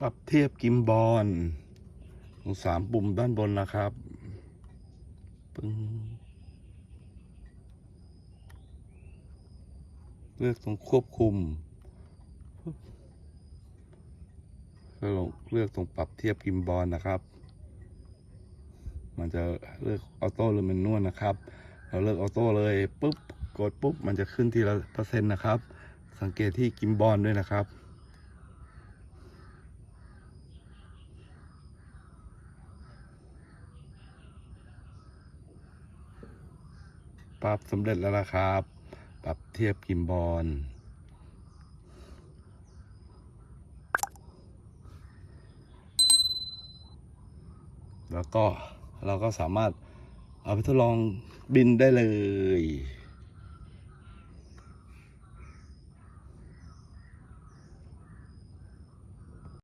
ปรับเทียบกิมบอลตรงสามปุ่มด้านบนนะครับปึ้งเลือกตรงควบคุมปึ๊บแล้วลงเลือกตรงปรับเทียบกิมบอลนะครับ มันจะเลือกออโต้หรือแมนนวลนะครับ เราเลือกออโต้เลยปุ๊บกดปุ๊บมันจะขึ้นทีละเปอร์เซ็นต์นะครับ สังเกตที่กิมบอลด้วยนะครับ ปรับสำเร็จแล้วนะครับ ปรับเทียบกิมบอลแล้วก็เราก็สามารถเอาไปทดลองบินได้เลย